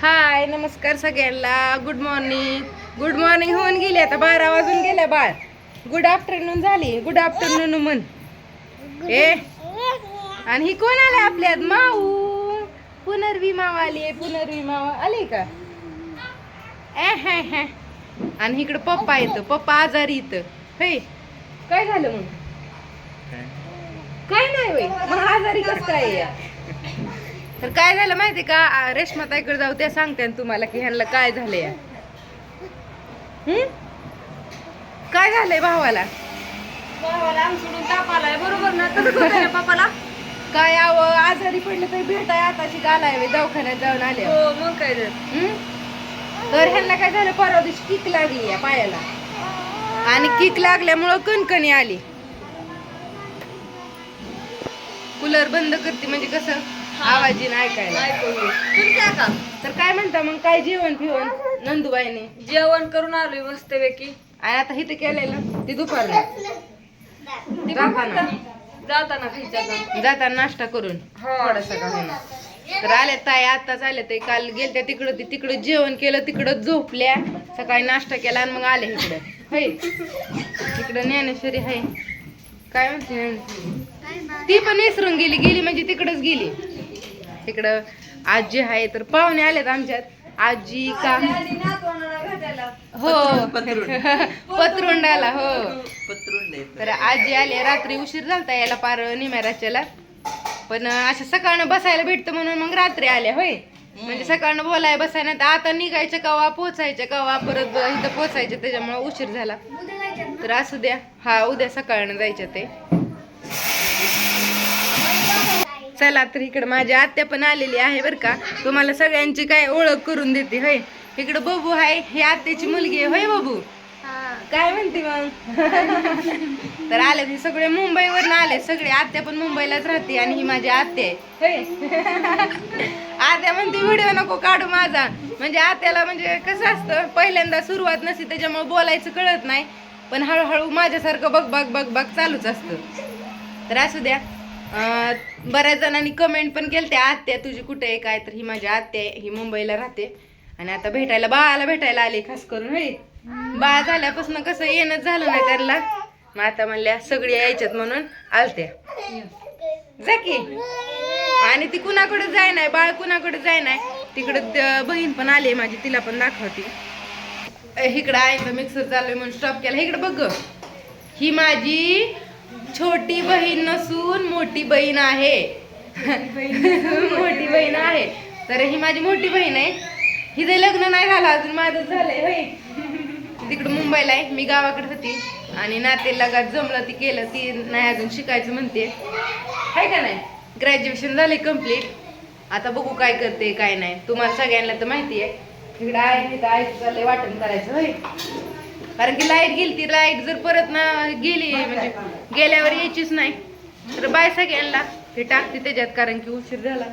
हाय नमस्कार सगळ्यांना. Good morning good morning होऊन गेली आता बारा वाजून गेल्या बाळ. गुड आफ्टरनून झाली. गुड आफ्टरनून म्हण. ए? आणि ही कोण आले आपल्यात? माऊ. पुनर्वी माव आली आहे पुनर्वी माव आली का? ए हे हे. आणि इकडं पप्पा येतं. पप्पा आजारी येतं हे काय झालं मग? काय? नाही होय मग आजारी कसं काय आहे? तर काय झालं माहिती का? आ, रेश्माताईकडे जाऊ त्या सांगते तुम्हाला की ह्यांना काय झालंय. हम्म? काय झालंय भावाला? भावाला ताप आलाय बरोबर ना? काय आव आजारी पडलं तर भेटाय आताशी गालाय दवाखान्यात जाऊन आले हो मग काय हम्म? तर ह्यांना काय झालं परवा दिवशी किक लागली या पायाला. आणि किक लागल्यामुळं कणकणी आली. कूलर बंद करते म्हणजे कसं? आवाज ऐकून घे. तुम्ही काय का? तर काय म्हणता मग? काय जेवण फिवण? नंदुबाईने? जेवण करून आलोय मस्त पैकी आणि आता इथं केलेलं ते दुपारला जाताना. जाताना खायचं जाताना नाश्ता करून हो. थोडासा का होईना. तर आल्या ताई आताच आल्या ते काल गेलत्या तिकडं ते तिकडं जेवण केलं तिकडं झोपल्या. सकाळी नाश्ता केला आणि मग आले इकडं. है? तिकडं ज्ञानेश्वरी आहे. काय म्हणते? ती पण विसरून गेली गेली म्हणजे तिकडंच गेली. तिकडं आजी आहे तर पाहुणे आलेत आमच्यात. आजी का? हो. पत्रुंडाला हो. तर आजी आली रात्री उशीर झालता यायला पार निम्याराच्याला. पण अशा सकाळनं बसायला भेटतं म्हणून मग रात्री आल्या होय? म्हणजे सकाळनं बोलाय बसायला तर आता निघायच्या कवा पोचायच्या कवा परत इथं पोचायच्या त्याच्यामुळे उशीर झाला. तर असू द्या. हा उद्या सकाळनं जायच्या ते. चला तर इकडं माझी आत्या पण आलेली आहे बरं का. तुम्हाला सगळ्यांची काय ओळख करून देते होय. इकडं बबू आहे ही आत्याची मुलगी आहे होय बबू? काय म्हणते मग? तर आले ते सगळे मुंबईवरनं आले सगळे आत्या पण मुंबईलाच राहते आणि ही माझी आत्या आहे आत्या म्हणते व्हिडिओ नको काढू माझा. म्हणजे आत्याला म्हणजे कसं असतं पहिल्यांदा सुरुवात नसते त्याच्यामुळे बोलायचं कळत नाही. पण हळूहळू माझ्यासारखं बघ बघ बघ बघ चालूच असतं. तर असू द्या. बऱ्याच जणांनी कमेंट पण केलं त्या आत्या तुझी कुठे आहे? काय तर ही माझी आत्या आहे ही मुंबईला राहते. आणि आता भेटायला बाळाला भेटायला आली खास करून होय? बाळ झाल्यापासून कसं येणंच झालं नाही त्यांना मग आता म्हणल्या सगळी यायच्यात म्हणून आलत्या. जा की. आणि ती कुणाकडे जाय नाही बाळ कुणाकडे जाय नाही. तिकडं बहीण पण आली माझी तिला पण दाखवते. इकडं आहे तर मिक्सर चालू म्हणून स्टॉप केला. इकडं बघ ही माझी छोटी बहीण नसून मोठी बहीण आहे. मोठी बहीण आहे. तर ही माझी मोठी बहीण आहे. हिचं लग्न नाही झालं अजून माझं झालंय होय. तिकडं मुंबईला आहे. मी गावाकडे होती. आणि नाते लगात जमलं ती केलं. ती नाही अजून शिकायचं म्हणते. आहे का नाही? ग्रॅज्युएशन झाले कंप्लीट आता बघू काय करते काय नाही. तुम्हाला सगळ्यांना तर माहिती आहे. इकडं आहे तिथं आईचं चाललंय वाटण करायचं होय. कारण की लाइट गेली ती लाइट जर परत ना गेली म्हणजे गेल्यावर यायचीच नाही. तर बाय सगळ्यांना. ते टाकते त्याच्यात कारण की उशीर झाला.